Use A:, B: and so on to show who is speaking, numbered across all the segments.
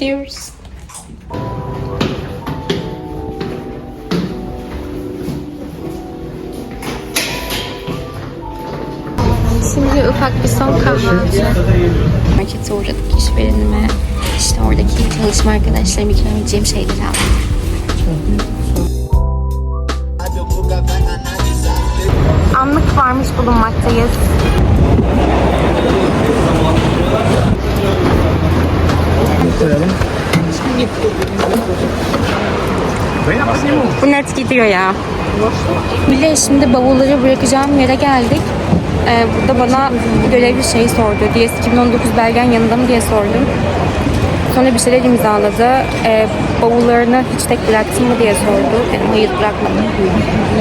A: gidiyoruz. Şimdi ufak bir son kahvaltı. Markete uğradık işverenime. İşte oradaki çalışma arkadaşlarım ikram edeceğim şeyleri aldım. Anlık varmış bulunmaktayız. Bu net gidiyor ya. Bir de şimdi bavulları bırakacağım yere geldik. Ee, burada bana görevli şey sordu. DS 2019 belgen yanında mı diye sordum. Sonra bir şeyler imzaladı. Ee, bavullarını hiç tek bıraktın mı diye sordu. Dedim hayır bırakmadım.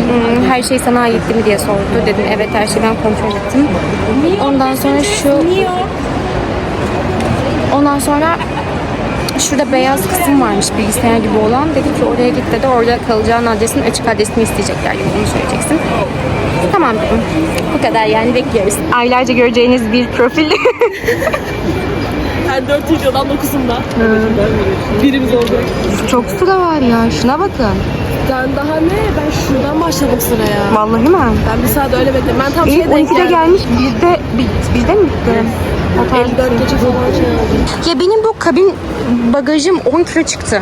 A: Hmm, her şey sana aitti mi diye sordu. Dedim evet her şeyi ben kontrol ettim. Ondan sonra şu... Ondan sonra şurada beyaz kısım varmış bilgisayar gibi olan. Dedi ki oraya git dedi. Orada kalacağın adresin açık adresini isteyecekler gibi bunu söyleyeceksin. Tamam dedim. Bu kadar yani bekliyoruz. Aylarca göreceğiniz bir profil.
B: Her 4 videodan 9'unda. Birimiz oldu.
A: Çok sıra var ya. Şuna bakın.
B: Ben daha ne? Ben şuradan başladım sıraya.
A: Vallahi mi?
B: Ben bir saat öyle bekledim. Ben tam şeye denk
A: 12'de
B: geldim.
A: gelmiş. Bizde, biz- bizde mi bitti? O tarz.
B: 54 gece falan şey oldu.
A: Ya benim bu kabin bagajım 10 kilo çıktı.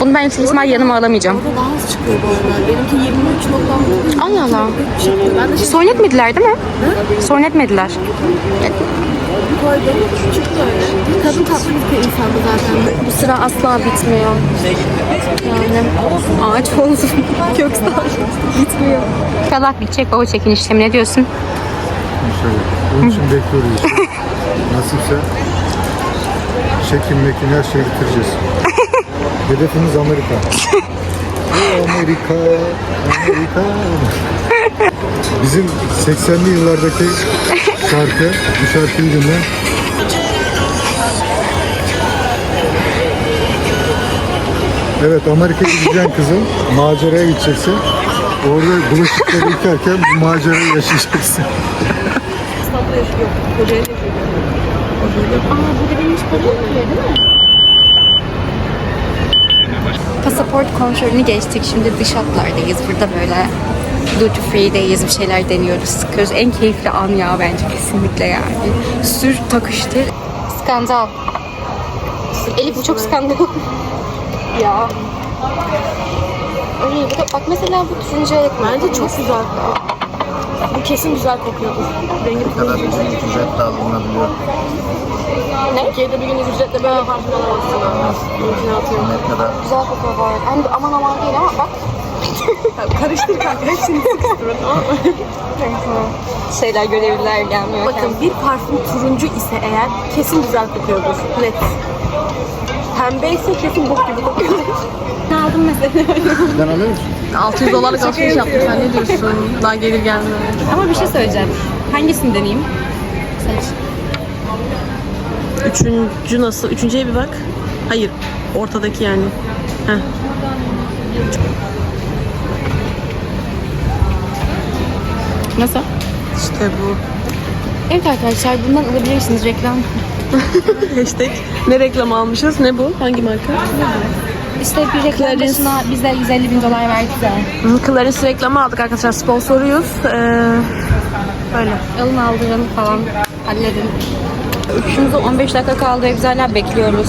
A: Bunu ben yüksek ihtimal yanıma alamayacağım.
B: Burada daha az çıkıyor bu arada. Benimki 23.9
A: Allah Allah.
B: çıktı. Ben de şey
A: Sorun etmediler değil mi? Sorun etmediler.
B: Koydum. Çıktı öyle. Kadın tatlı bir insandı zaten.
A: Bu sıra asla bitmiyor. Yani ağaç oldum. Köksal. bitmiyor. İnşallah bitecek baba çekin işlemi. Ne diyorsun?
C: İnşallah. Onun için bekliyoruz işte. Nasipse çekim mekin her şeyi bitireceğiz. Hedefimiz Amerika. Amerika, Amerika. Bizim 80'li yıllardaki şarkı, bu şarkıyı dinle. Evet Amerika'ya gideceksin kızım. Maceraya gideceksin. Orada bulaşıkları yıkarken bu macerayı yaşayacaksın.
B: İstanbul'da yaşıyor. Kocaeli yaşıyor.
A: Aa burada benim hiç param değil mi? Pasaport kontrolünü geçtik. Şimdi dış hatlardayız. Burada böyle duty free'deyiz. Bir şeyler deniyoruz. Sıkıyoruz. En keyifli an ya bence kesinlikle yani. Sür takıştır. Skandal. Elif bu çok skandal. ya. Öyle, bu da- bak mesela bu turuncuya yakın.
B: Bence çok güzel. Bu kesin güzel kokuyordur. Rengi
C: kadar büyük ücretle alınabiliyor.
B: Ne? Türkiye'de bir gün ücretle böyle parfüm alamazsın. Atıyorum.
C: Ne kadar
A: Güzel kokuyor bu arada. De aman aman değil ama bak.
B: Karıştır kanka. Hepsini sıkıştırın. tamam?
A: Şeyler görevliler gelmiyor.
B: Bakın bir parfüm turuncu ise eğer kesin güzel kokuyordur. Net. Pembe ise kesin bok gibi kokuyor.
A: Ne aldım mesela?
C: Bizden alıyor musun?
B: 600 dolarlık alışveriş yaptım. Sen ne diyorsun? Daha gelir gelmez.
A: Ama bir şey söyleyeceğim. Hangisini deneyeyim? Seç.
B: Üçüncü nasıl? Üçüncüye bir bak. Hayır. Ortadaki yani. Heh.
A: Nasıl?
B: İşte bu.
A: Evet arkadaşlar bundan alabilirsiniz reklam.
B: Hashtag. Ne reklam almışız? Ne bu? Hangi marka?
A: İşte bir reklam
B: Clarins.
A: başına bize 150 bin dolar verdi de.
B: Clarins reklamı aldık arkadaşlar. Sponsoruyuz. Ee, böyle.
A: Alın aldırın falan halledin. Uçuşumuza 15 dakika kaldı biz hala bekliyoruz.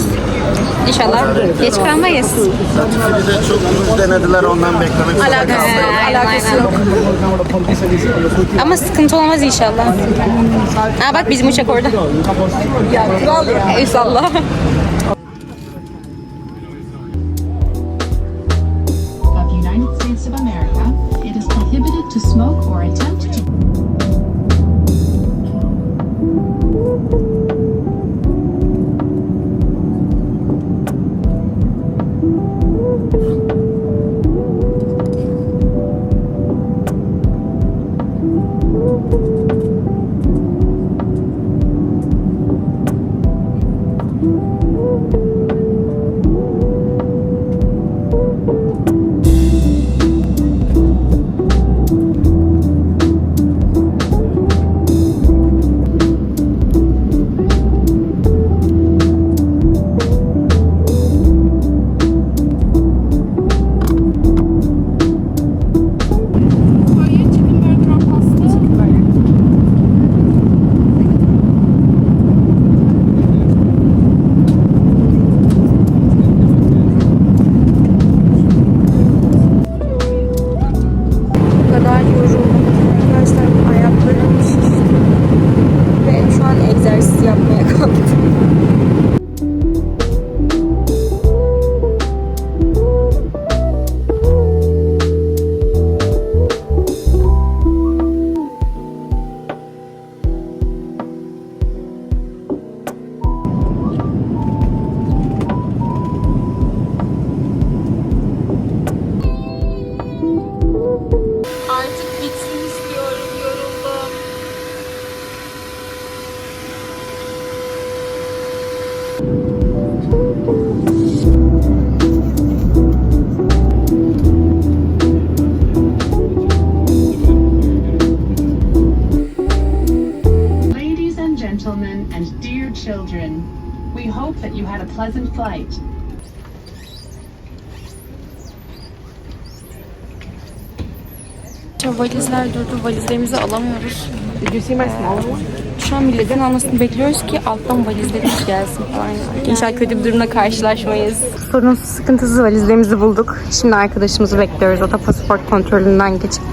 A: İnşallah geç kalmayız.
C: Bize çok uzun denediler ondan beklemek
B: Alakası yok.
A: Aynen,
B: Alakası yok.
A: Ama sıkıntı olmaz inşallah. Ha bak bizim uçak orada.
B: Ya kral ya.
A: İnşallah.
D: of the United States of America, it is prohibited to smoke or attempt to a pleasant flight.
A: Valizler durdu. Valizlerimizi alamıyoruz. Şu an milletin almasını bekliyoruz ki alttan valizlerimiz gelsin falan. Yani. İnşallah kötü bir durumla karşılaşmayız. Sorunsuz sıkıntısız valizlerimizi bulduk. Şimdi arkadaşımızı bekliyoruz. O da pasaport kontrolünden geçip.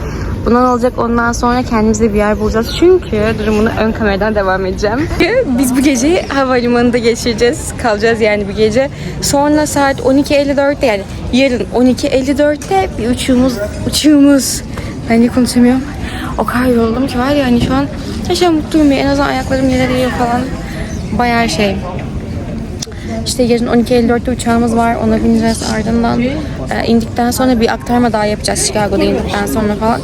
A: Bundan olacak ondan sonra kendimize bir yer bulacağız. Çünkü durumunu ön kameradan devam edeceğim. Biz bu geceyi havalimanında geçireceğiz. Kalacağız yani bir gece. Sonra saat 12.54'te yani yarın 12.54'te bir uçuşumuz, uçuşumuz. Ben de konuşamıyorum. O kadar yoruldum ki var ya hani şu an yaşam mutluyum ya. En azından ayaklarım yere değiyor falan. Bayağı şey. İşte yarın 12.54'te uçağımız var. Ona bineceğiz ardından. e, indikten sonra bir aktarma daha yapacağız Chicago'da indikten sonra falan.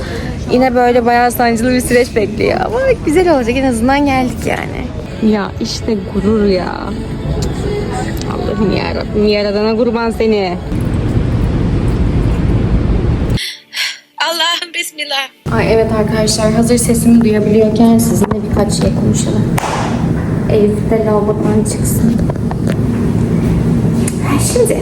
A: Yine böyle bayağı sancılı bir süreç bekliyor. Ama güzel olacak. En azından geldik yani. Ya işte gurur ya. Allah'ım yarabbim yaradana kurban seni.
E: Allah'ım bismillah.
A: Ay evet arkadaşlar hazır sesimi duyabiliyorken sizinle birkaç şey konuşalım. Elif de lavabodan çıksın. Şimdi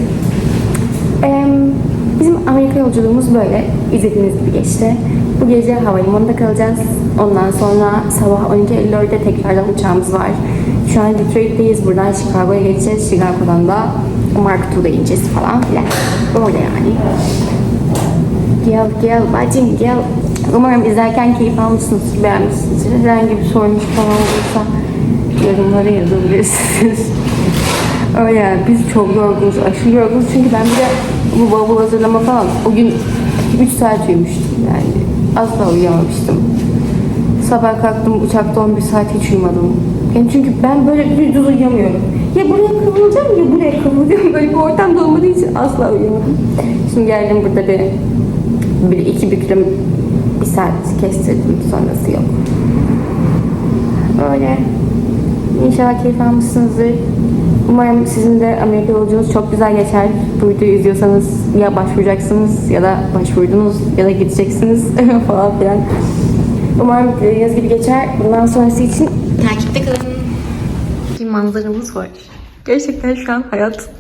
A: bizim Amerika yolculuğumuz böyle izlediğiniz gibi geçti. Bu gece havalimanında kalacağız. Ondan sonra sabah 12.54'te tekrardan uçağımız var. Şu an Detroit'teyiz. Buradan Chicago'ya geçeceğiz. Chicago'dan da Mark II'da ineceğiz falan filan. Böyle yani. Gel gel bacım gel. Umarım izlerken keyif almışsınız, beğenmişsinizdir. Herhangi bir sorunuz falan olursa yorumlara yazabilirsiniz. Öyle biz çok yorgunuz, aşırı yorgunuz. Çünkü ben bir de bu bavul hazırlama falan o gün 3 saat uyumuştum yani. Asla uyuyamamıştım. Sabah kalktım uçakta 11 saat hiç uyumadım. Yani çünkü ben böyle bir düz uyuyamıyorum. Ya buraya kıvrılacağım ya buraya kıvrılacağım. Böyle bir ortam da olmadığı için asla uyuyamadım. Şimdi geldim burada bir, bir iki büküm bir saat kestirdim sonrası yok. Öyle. İnşallah keyif almışsınızdır. Umarım sizin de Amerika yolculuğunuz çok güzel geçer. Bu videoyu izliyorsanız ya başvuracaksınız ya da başvurdunuz ya da gideceksiniz falan filan. Umarım dediğiniz gibi geçer. Bundan sonrası için takipte kalın. Bir manzaramız var. Gerçekten şu an hayat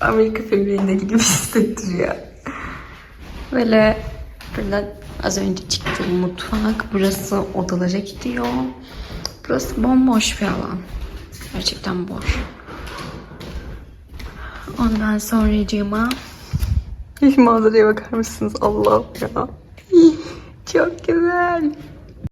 A: Amerika filmlerinde gibi hissettiriyor. Böyle burada az önce çıktığım mutfak. Burası odalara gidiyor. Burası bomboş bir alan. Gerçekten boş. Ondan sonracığıma manzaraya bakar mısınız? Allah'ım ya. Çok güzel.